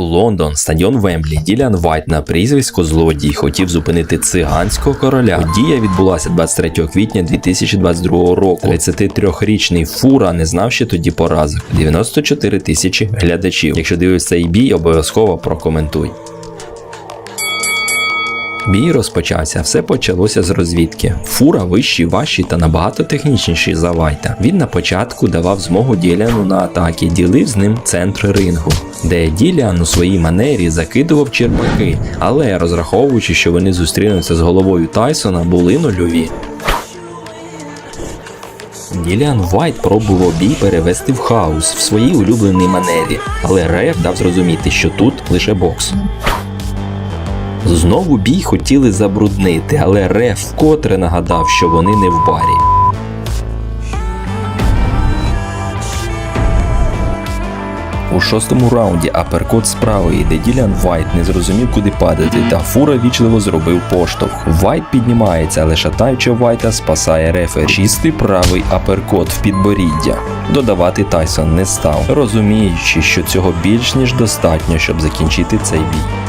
Лондон, стадіон Вемблі, Ділян Вайт на прізвисько Злодій хотів зупинити циганського короля. Подія відбулася 23 квітня 2022 року. 33-річний фура не знав ще тоді поразок. 94 тисячі глядачів. Якщо дивився цей бій, обов'язково прокоментуй. Бій розпочався, все почалося з розвідки. Фура вищий, важчий та набагато технічніший за Вайта. Він на початку давав змогу Діляну на атаки, ділив з ним центр рингу, де Ділян у своїй манері закидував черпаки, але розраховуючи, що вони зустрінуться з головою Тайсона, були нульові. Діліан Вайт пробував бій перевести в хаос в своїй улюбленій манері, але Реф дав зрозуміти, що тут лише бокс. Знову бій хотіли забруднити, але Реф вкотре нагадав, що вони не в барі. У шостому раунді аперкот з де Ділян Вайт не зрозумів, куди падати, та фура вічливо зробив поштовх. Вайт піднімається, але шатаючи Вайта спасає рефері. Чистий правий аперкот в підборіддя. Додавати Тайсон не став, розуміючи, що цього більш ніж достатньо, щоб закінчити цей бій.